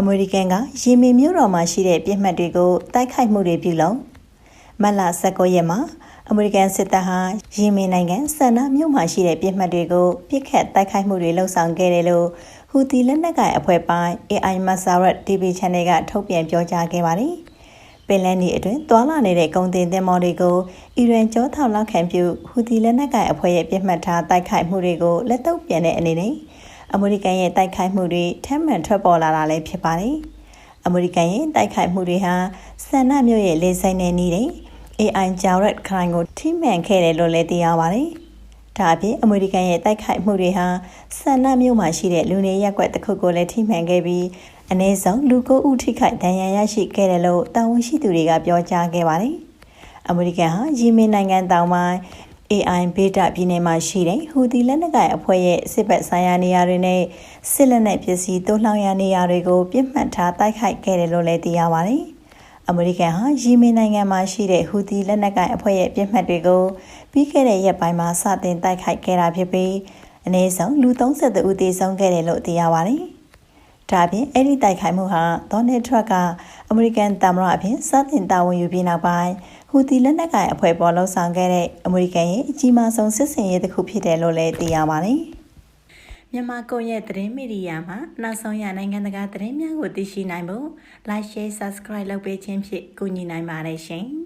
အမေရိကန်ကရီမင်မြို့တော်မှာရှိတဲ့ပြစ်မှတ်တွေကိုတိုက်ခိုက်မှုတွေပြုလုပ်မတ်လ19ရက်မှာအမေရိကန်စစ်တပ်ဟာရီမင်နိုင်ငံဆန်နာမြို့မှာရှိတဲ့ပြစ်မှတ်တွေကိုပြစ်ခတ်တိုက်ခိုက်မှုတွေလှုံ့ဆော်ခဲ့တယ်လို့ဟူတီလက်နက်ကိုင်အဖွဲ့ပိုင်း AI Masarat TV Channel ကထုတ်ပြန်ပြောကြားခဲ့ပါတယ်။ပင်လယ်နီအတွင်းတွာလာနေတဲ့ကုန်တင်သင်္ဘောတွေကိုအီရန်ကြောထောက်လောက်ခံပြုဟူတီလက်နက်ကိုင်အဖွဲ့ရဲ့ပြစ်မှတ်ထားတိုက်ခိုက်မှုတွေကိုလက်တော့ပြန်တဲ့အနေနဲ့ အမေရိကန်ရဲ့တိုက်ခိုက်မှုတွေထပ်မံထွက်ပေါ်လာတာလည်းဖြစ်ပါတယ်။အမေရိကန်ရဲ့တိုက်ခိုက်မှုတွေဟာဆန်နာမြို့ရဲ့လေဆိပ်နဲ့နီးတဲ့ AI Jared Crime ကိုထိမှန်ခဲ့တယ်လို့လည်းသိရပါတယ်။ဒါအပြင်အမေရိကန်ရဲ့တိုက်ခိုက်မှုတွေဟာဆန်နာမြို့မှာရှိတဲ့လူနေရပ်ကွက်တစ်ခုကိုလည်းထိမှန်ခဲ့ပြီးအနည်းဆုံးလူကိုဦးထိခိုက်ဒဏ်ရာရရှိခဲ့တယ်လို့တာဝန်ရှိသူတွေကပြောကြားခဲ့ပါတယ်။အမေရိကန်ဟာယီမင်နိုင်ငံတောင်ပိုင်း AI ဘေတာပြည်နယ်မှာရှိတဲ့ဟူသီလက်နက်ကိုင်အဖွဲ့ရဲ့စစ်ဘက်ဆိုင်ရာနေရာတွေနဲ့စစ်လက်နက်ပစ္စည်းတိုးလှောင်ရနေရာတွေကိုပြစ်မှတ်ထားတိုက်ခိုက်ခဲ့တယ်လို့လည်းသိရပါတယ်။အမေရိကန်ဟာယီမင်နိုင်ငံမှာရှိတဲ့ဟူသီလက်နက်ကိုင်အဖွဲ့ရဲ့ပြစ်မှတ်တွေကိုပြီးခဲ့တဲ့ရက်ပိုင်းမှာစတင်တိုက်ခိုက်ခဲ့တာဖြစ်ပြီးအနည်းဆုံးလူ32ဦးသေဆုံးခဲ့တယ်လို့သိရပါတယ်။ဒါပြင်အဲ့ဒီတိုက်ခိုက်မှုဟာဒေါ်နယ်ထရတ်က အမေရိကန်သမ္မတအဖြစ်စတင်တာဝန်ယူပြီးနောက်ပိုင်းဟူသီလက်နက်ကိုင်အဖွဲ့ပေါ်လှုံ့ဆော်ခဲ့တဲ့အမေရိကန်ရဲ့အကြီးမားဆုံးစစ်စင်ရေးတစ်ခုဖြစ်တယ်လို့လည်းသိရပါတယ်။မြန်မာကွန်ရက်သတင်းမီဒီယာမှာနောက်ဆုံးရနိုင်ငံတကာသတင်းများကိုသိရှိနိုင်ဖို့ Like Share Subscribe လုပ်ပေးခြင်းဖြင့်ကူညီနိုင်ပါတယ်ရှင်။